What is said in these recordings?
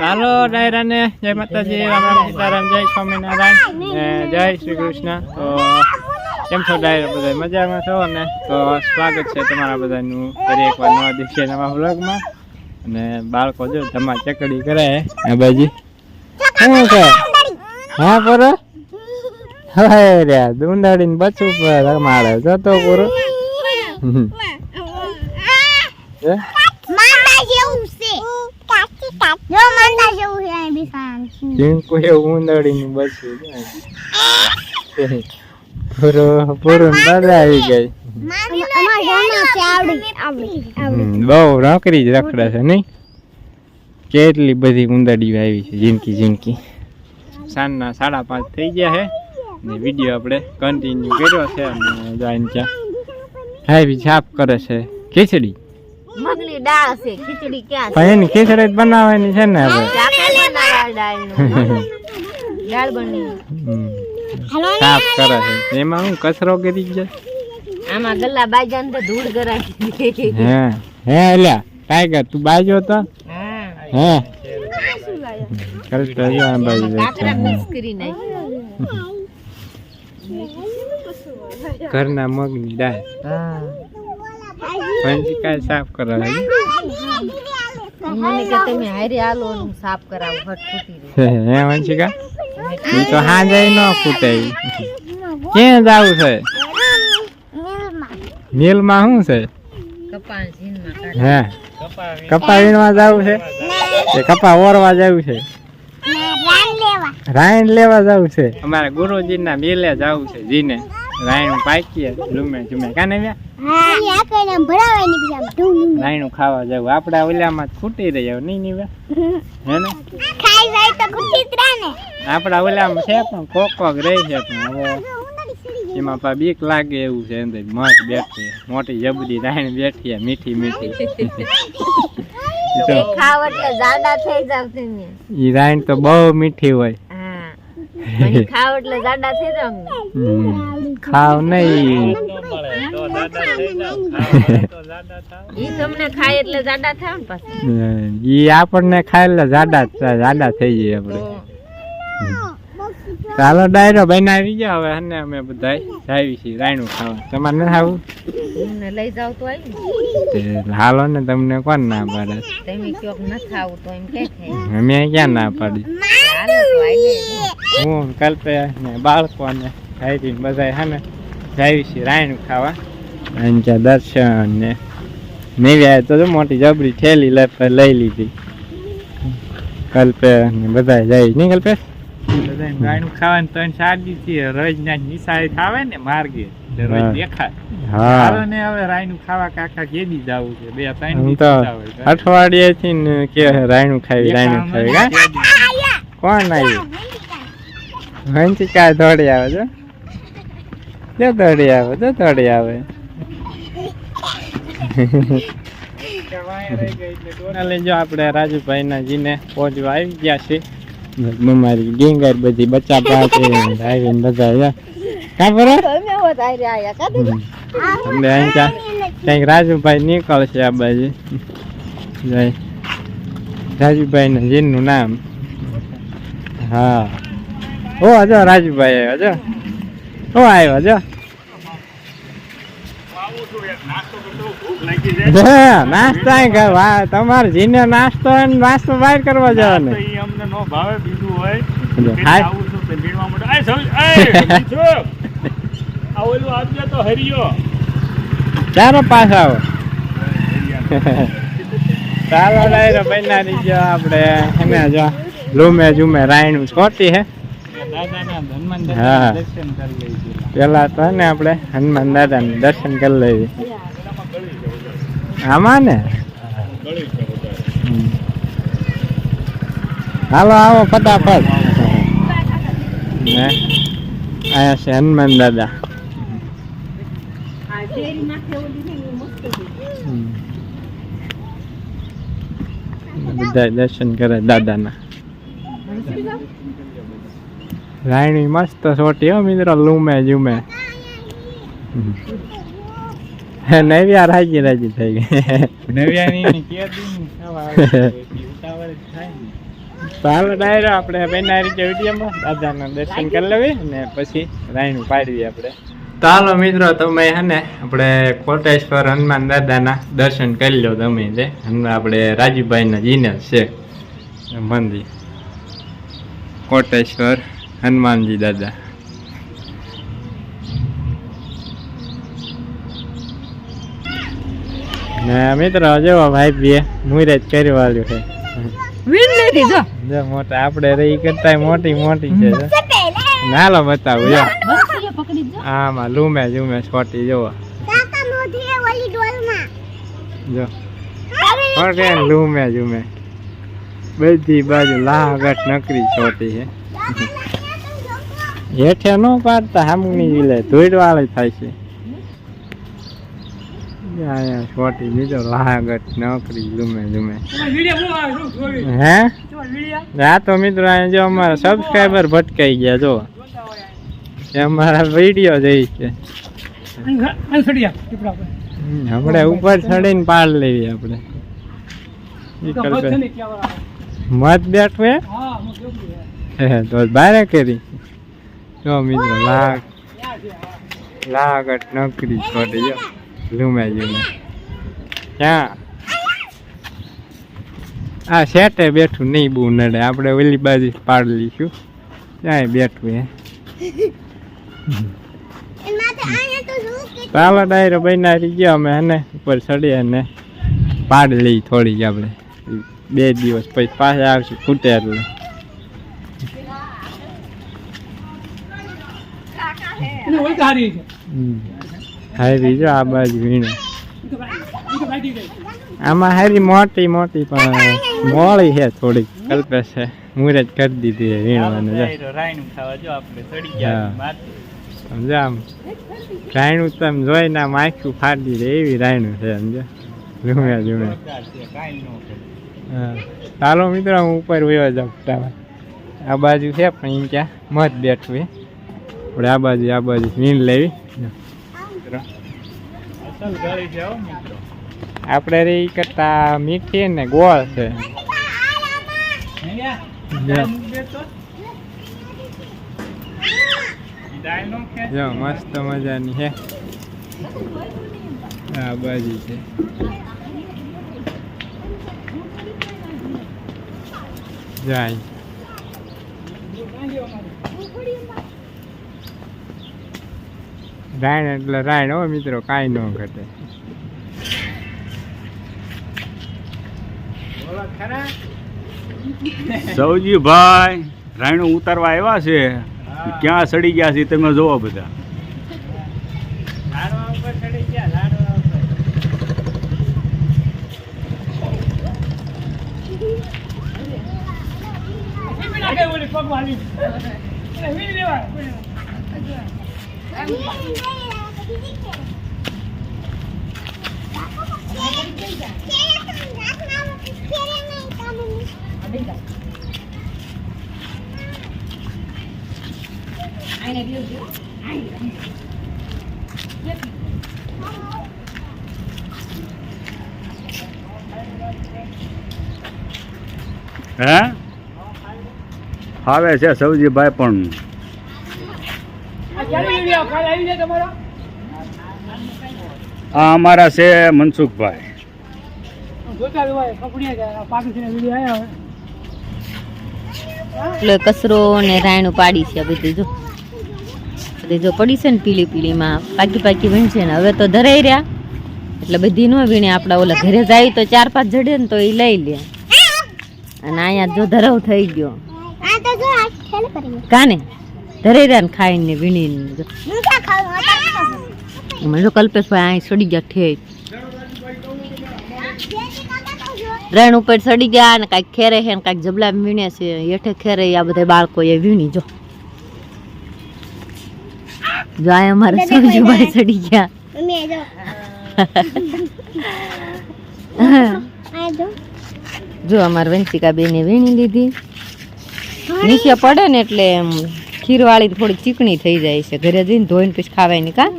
ચાલો ડાયરાને જય માતાજી રામ રામ સીતારામ જય સ્વામિનારાયણ ને જય શ્રી કૃષ્ણ. તો કેમ છો ડાયરા બધા? મજામાં છો? ને તો સ્વાગત છે તમારા બધાનું ફરી એકવાર નવા દિવસે નવા વ્લોગમાં. અને બાળકો જો ધમા ચકડી કરે હે બાજી? શું છે હા પૂરો? હવે રે દુંદાડીને બચવું પર રમાડે જતો પૂરો? હમ. જો માંદા જેવું છે અહીં બિસાન જીંકુ એવું ઉંદડીનું બચવું છે. પૂરો પૂરો દાદા આવી ગઈ. બહુ નોકરી જ રખડે છે નહીં? કેટલી બધી ઉંદડીઓ આવી છે જિંદગી જિંદગી. સાંજના સાડા પાંચ થઈ ગયા છે. ને વીડિયો આપણે કન્ટિન્યુ કર્યો છે અને જોઈને ત્યાં હાવી છાપ કરે છે. ખીચડી. મગની દાળ છે ખીચડી ક્યાં છે? એની ખીચડી બનાવવાની છે ને દાળનું. દાળ બની. સાફ કરે છે. એમાં હું કચરો કરી જાય. આમાં ગલ્લા બાજાને તો ધૂળ કરાય હે હે એલ્યા ટાઈગર તું બાજો તો? હા. હે? કરતો આ બાજુ. કાકરા મિક્સ કરી નાખી ઘરના મગની દાળ. પંચી કાંઈ સાફ કરે મને કે તમે હારે હાલો હું સાફ કરાવું ફટફટી રહી. હે વંશિકા? એ તો હા જાય ન ફૂટે. ક્યાં જાવું છે? મિલમાં શું છે? હે કપા વીણવા જાવું છે? કે કપા ઓરવા જવું છે? રાયણ લેવા જવું છે? અમારે ગુરુજીના મેલે જવું છે જીને. રાયણ પાકીએ લુમે જુમે. કાને રાયણું ખાવા જાવું આપડા ઓલામાં જ ખૂટી રહ્યા નહીં ની હે ને? આપડા ઓલામાં છે પણ કોકોક કોક રહી છે પણ હવે એમાં પા બીક લાગે એવું છે અંદર મત બેઠી મોટી જબડી રાયણ બેઠી મીઠી મીઠી. તો ખાવ એટલે જાડા થઈ જાવ ઈ રાયણ તો બહુ મીઠી હોય. ખાવ એટલે જાડા થઈ જાવ ખાવ નહીં. ઈ તમને ખાય એટલે જાડા થાવ ને પાછા. ઈ આપણને ખાય એટલે જાડા જાડા થઈ જઈએ આપણે. ચાલો ડાયરો બનાવી ગયા. હવે અને અમે બધા જાવી છીએ રાયણું ખાવા. તમારે નથી આવું લઈ જાવ તો આવી હાલો ને તમને કોણ ના પાડે? તમે ક્યોક ન ખાવું તો એમ કે અમે ક્યાં ના પાડી હું કલ્પે ને બાળકોને ને ભાઈ બધા હે ને જાવી છીએ રાયણું ખાવા. અને ત્યાં દર્શન ને નહીં તો મોટી જબરી થેલી લઈ લઈ લીધી. કલ્પે ને બધા જાય નહીં કલ્પે? રાયણું ખાવાનું ત્રણ ચાર દી થી રોજ ના નિશાળે ખાવે ને માર્ગે. એટલે રોજ દેખાય. હા. ને હવે રાયનું ખાવા કાકા કેદી જાવું છે. બે ત્રણ હું દી તો થતા અઠવાડિયે થી ને કે રાયનું ખાવી રાયનું ખાવી. કોણ આવ્યું વંચિકા દોડી આવે છે? જો દોડી આવે જો દોડી આવે. આપણે રાજુભાઈ ના જીને. પહોંચવા આવી ગયા છે. અમારી ગેંગાર બધી બચ્ચા પાસે આવીને બધા આવ્યા કા બરો તમે હોત આયરે આયા કાઢી એટલે અહીં ક્યાં? કંઈક રાજુભાઈ નીકળશે આ બાજુ. જય. રાજુભાઈ ના જીનનું નામ. હા. ઓ હજો રાજુભાઈ આવ્યો હજો. ઓ આવ્યો જો હા, નાસ્તા તમારે જીને નાસ્તો નાસ્તો બહાર કરવા જવાનો. અમને નો ભાવે બીજું હોય. ચાલો પાસ આવો ચાલો ડાયરો બનાવી જો આપણે એને જો લૂમે જુમે રાયણું છોટી હે. હા. પેલા તો ને આપણે હનુમાન દાદાનું દર્શન કરી લઈએ. આમાં ને હમ. હાલો આવો ફટાફટ ને અહીંયા છે હનુમાન દાદા હમ. બધા દર્શન કરે દાદાના રાયણી મસ્ત છોટી હો મિત્રો લૂમે જુમે નવ્યા રાજી રાજી થઈ ગઈ. નવ્યાની હાલો ડાયરો આપણે બેના રીતે વિડીયોમાં દાદાના દર્શન કરી લેવી ને પછી રાયણું પાડવી આપણે. તો હાલો મિત્રો તમે હે ને આપણે કોટેશ્વર હનુમાન દાદાના દર્શન કરી લો તમે જે. આપણે રાજીભાઈના જીને છે મંદિર. કોટેશ્વર હનુમાનજી દાદા. ને મિત્રો જો ભાઈ બી મુરત કર્યું વાળ્યું છે. વીણ લીધી જો. જો મોટા આપણે રહી કરતા મોટી મોટી છે જો. નાલો બતાવું જો. જો આમાં લૂમે જુમે છોટી જોવો જો. લૂમે જુમે. બધી બાજુ લાગટ નકરી છોટી છે. હેઠે ન પાડતા હામની વિલે ધોઈડ વાળી થાય છે. અહીંયા છોટી બીજો લાગટ નોકરી જુમે જુમે હે? આ તો મિત્રો અહીંયા જો અમારા સબસ્ક્રાઈબર ભટકાઈ ગયા જો. અમારા વીડિયો જઈ છે. હમણાં ઉપર ચડીને પાડ લેવી આપણે. મત બેઠવે હે? તો બારે કરી. જો મિત્રો લાગ લાગટ નોકરી છોડી જો. લૂમે લૂમે ક્યાં? આ સેટે બેઠું નહીં બહુ નડે. આપણે ઓલી બાજુ પાડ લઈશું. ક્યાંય બેઠું હે? પાવા ડાયરો બનાવી ગયો અમે એને ઉપર ચડીએ અને પાડ લઈ થોડીક આપણે. બે દિવસ પછી પાછા આવશું ફૂટે એટલે હમ. હારી બીજો આ બાજુ વીણો. આમાં હારી મોટી મોટી પણ મોળી છે થોડીક. કલ્પે છે. મુરત કરી દીધી છે વીણવાનું. સમજો આમ. રાયણું તમે જોઈને આમ આખું ફાડી દે એવી રાયણું છે સમજો ઝૂમ્યા ઝૂમ્યા હા. ચાલો મિત્રો હું ઉપર વયો જાઉં ફટાફટ. આ બાજુ છે પણ એમ ક્યાં મત બેઠું એ આપણે આ બાજુ આ બાજુ વીણ લેવી. આપણે રે કરતા મીઠી ને ગોળ છે. જો. જો મસ્ત મજાની છે આ બાજુ છે. જાય. રાયણ એટલે રાયણ હો મિત્રો કાંઈ ન ઘટે. સૌજીભાઈ રાયણું ઉતારવા આવ્યા છે. ક્યાં સડી ગયા છે તમે જોવો બધા. લાડવા ઉપર ચડી ગયા લાડવા ઉપર હે? આવે છે સૌજીભાઈ પણ. આ અમારા છે મનસુખભાઈ. એટલે કચરો ને રાયણું પાડી છે બધી જો. બધી જો પડી છે ને પીળી પીળીમાં પાકી પાકી વીણશે ને. હવે તો ધરાઈ રહ્યા. એટલે બધી ન વીણે આપણા ઓલા ઘરે જાય તો ચાર પાંચ જડે ને તો એ લઈ લે. અને અહીંયા જો ધરાવ થઈ ગયો. આ તો જો આ ખેલ કરી. કાને? ધરાઈ રહ્યા ને ખાઈને વીણીને મને કલ્પેશભાઈ અહીં સડી ગયા ઠે કાકા તો જો રણ ઉપર સડી ગયા ને કાંઈક ખેરે છે ને કાંઈક જબલા વીણે છે. હેઠે ખેરે આ બધા બાળકો એ વીણી જો. જો આ અમારે સબજીભાઈ સડી ગયા. જો. અમારે વંશિકા બેને વીણી લીધી. નીચે પડે ને એટલે એમ ખીરવાળી થોડી ચીકણી થઈ જાય છે. ઘરે જઈને ધોઈને પછી ખાવાય ને કા?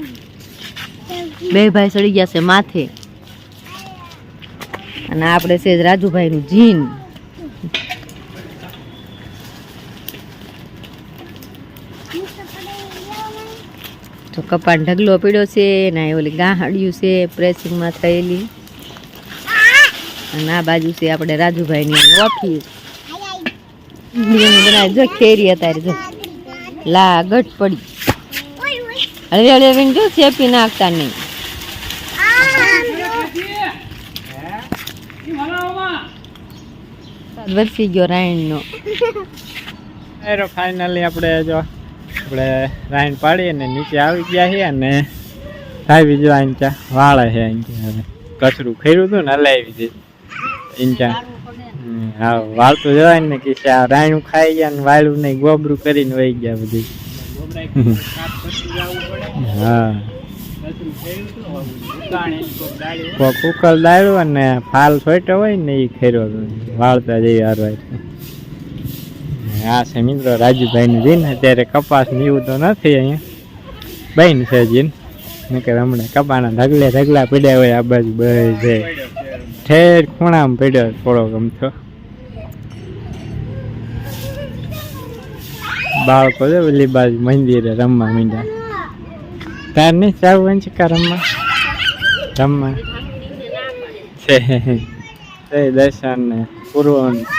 બે ભાઈ સડી ગયા છે માથે. અને આપણે છે રાજુભાઈનું જીન. તો કપાટ ઢગલો પીડો છે ને ઓલી ગાહડ્યું છે પ્રેસિંગમાં થયેલી. અને આ બાજુ છે આપણે રાજુભાઈની ઓફિસ બનાવી જો ખેરી અત્યારે જો. લા ગટ પડી. હળવે હળવે જો ચેપી નાખતા નહીં. વરસી ગયો રાયણનો. એરો ફાઇનલી આપણે જો, આપણે રાયણ પાડીએ ને નીચે આવી ગયા છીએ અને આવી જો ત્યાં વાળે છે કચરું ખેડ્યું હતું ને હલાવી દીધું. ઈંચા હા વાળતું જવાય ને કે આ રાયણું ખાઈ ગયા ને વાળું નહીં, ગોબરું કરીને વહી ગયા બધી. હા. કોક ઉકલ દાળ્યું અને ફાલ છોટ્યો હોય ને એ ખેરો વાળતા જઈએ હરવાય આ છે મિત્રો ને જીન, અત્યારે કપાસ ને એવું તો નથી અહીંયા. બહેન છે જીન. નકર હમણાં કપાના ઢગલે ઢગલા પડ્યા હોય આ બાજુ, બધે. ઠેર ખૂણામાં પડ્યો થોડો ગમતો. બાળકો છે, ઓલી બાજુ મંદિરે રમવા મીંડા તાર નહીં ચાવું વંચિકા રમવા? રમવા. છે દર્શન ને પૂર્વ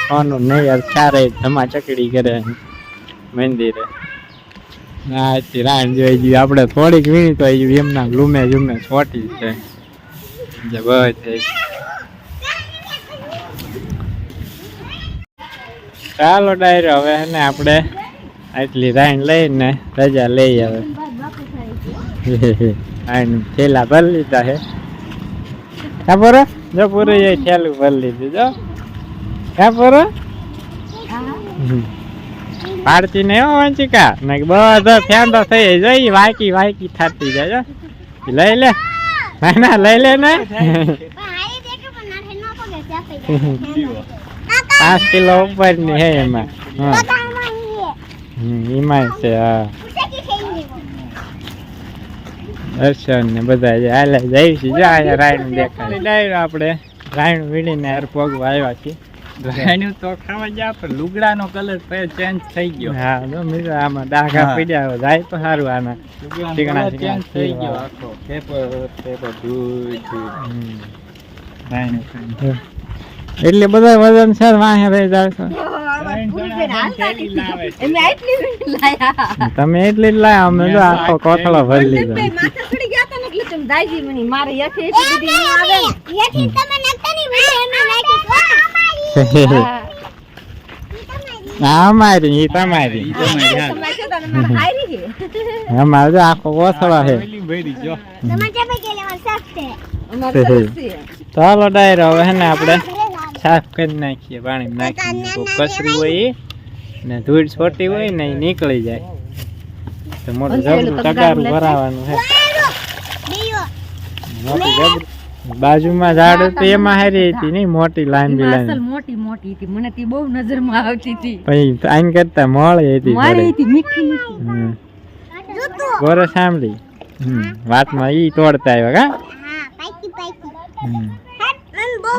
સોનું નહીં યાર ચારે ધમા ચકડી કરે મંદિરે. ના હતી રાણ જોઈ ગયું, આપણે થોડીક વીણી તો એમના લૂમે જુમે છોટી છે. જબર બધે ચાલો ડાયરો હવે ને આપણે આટલી રાઈન લઈને રજા લઈ આવે. રાઈન થેલા ભરી લીધા હે. હા પૂરો જો પૂરું એ થેલું ભરી લીધું જો. હા પૂરો? પાડતી ને એવો વંચિકા? ને બધો ફેંદો થઈ જઈ વાયકી વાયકી થતી જાય જો. લઈ લે. ના ના લઈ લે ને. પાંચ કિલો ઉપરની હે એમાં. હા. એમાં છે હા. દર્શન ને બધા હાલે જઈ છે. જો અહીંયા રાયણ દેખાય ડાયરો આપણે. રાયણ વીણીને હાર પગવા આવ્યા છીએ. રાયણું તો ખાવા ગયા પણ લુગડાનો કલર ચેન્જ થઈ ગયો. હા મિત્રો આમાં ડાઘા. પડ્યા જાય તો સારું આના. થઈ ગયો આખો. પેપર પેપર ધૂળ ધૂળ હમ. રાયણું ખાઈને. એટલે બધા વજન છે ને વાહે રહી જાય છે. તમે એટલી જ લાયા અમે જો આખો કોથળો ભરી લીધો. તો અમારી તમારી. અમારે જો આખો કોથળો છે. ચાલો ડાયરો હવે હે ને આપણે સાફ કરી નાખીએ પાણી નાખીએ કોઈ કચરું હોય ને ધૂળ છોટી હોય ને નીકળી જાય. તો મોટું જબરું તગારું ભરાવાનું છે. મોટું જબરું બાજુમાં ઝાડ તો એમાં હારી હતી નહીં મોટી લાંબી લાંબી. મોટી મોટી હતી. મને તી બહુ નજરમાં આવતી હતી. પછી આઈન કરતા મોળી હતી મારી હતી મીઠી મીઠી. ગોરે સાંભળી. હમ. વાતમાં ઈ તોડતા આવ્યા કા? હા હમ.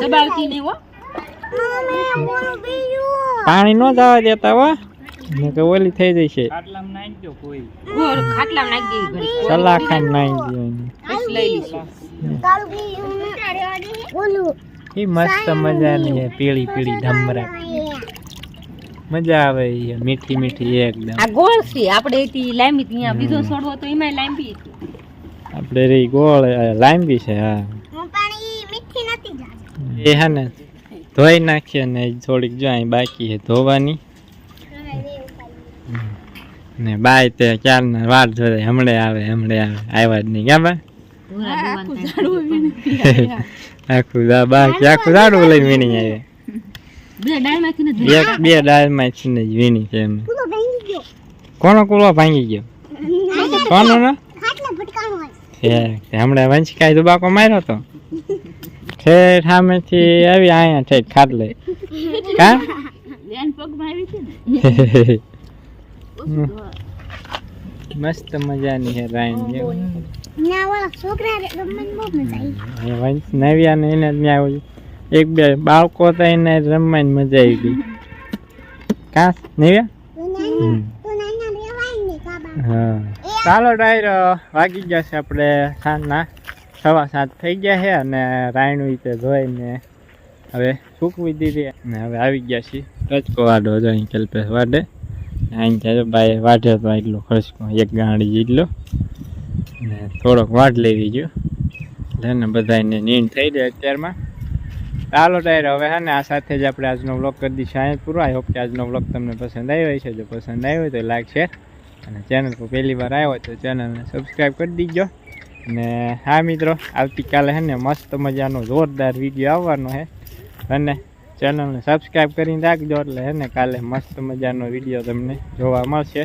દબાવતી નહીં હો. પાણી ન જવા દેતા હો. કે ઓલી થઈ જશે. ખાટલામાં કોઈ. ગોળ નાખી સલાખામ લઈ લઈશું. મસ્ત મજાની છે પીળી પીળી ઢમરા મજા આવે ઈ મીઠી મીઠી એકદમ. આ ગોળ છે આપણે એથી લાંબી ત્યાં બીજો છોડવો તો એમાં લાંબી આપણે રે ગોળ લાંબી છે હા. હું મીઠી નથી એ હે ને ધોઈ નાખીએ ને થોડીક જો અહીં બાકી છે ધોવાની. ને બાય તે ક્યારના વાર જોડે હમણે આવે હમણે આવે. આવ્યા જ નહીં ક્યાં બા? આખું દા બાકી આખું દાડું લઈને વીણી આવે. એક બે દાળમાં છે ને જ વીણી છે એમ. કોનો કુલો ભાંગી ગયો? કોનો ને? હે હમણાં વંશકાય દુબાકો માર્યો તો. ઠેઠ સામેથી આવી અહીંયા કા? બેન પગમાં આવી છે મસ્ત મજાની હે રાઈન જેવું ના ઓલા છોકરા રે રમવાની બહુ મજા આવી. અહીંયા વંશ નવ્યા ને એને જ ત્યાં આવ્યું એક બે બાળકો તો એને રમવાની મજા આવી ગઈ. કા? નવ્યા? હા. ચાલો ડાયરો વાગી ગયા છે આપણે સાંજના સવા સાત થઈ ગયા છે અને રાયણું રીતે ધોઈને હવે સૂકવી દીધી અને હવે આવી ગયા છીએ રચકો વાડો હતો અહીં કેલ્પેસ વાડે. અહીં ત્યાં ભાઈ વાઢે તો એટલો ખર્ચકો, એક ગાંડી જેટલો. ને થોડોક વાટ લેવી ગયો એટલે ને બધાને નીંદ થઈ જાય અત્યારમાં. ચાલો ટાયર, હવે હા ને આ સાથે જ આપણે આજનો વ્લોગ કરી દઈશું અહીંયા પૂરો. આઈ હોપ કે આજનો વ્લોગ તમને પસંદ આવ્યો છે જો પસંદ આવ્યો તો લાઈક શેર અને ચેનલ પર પહેલી વાર આવ્યો તો ચેનલને સબસ્ક્રાઈબ કરી દીજો. અને હા મિત્રો, આવતીકાલે હે ને મસ્ત મજાનો જોરદાર વીડિયો આવવાનો છે અને ચેનલને સબસ્ક્રાઈબ કરીને રાખજો એટલે હે ને કાલે મસ્ત મજાનો વીડિયો તમને જોવા મળશે.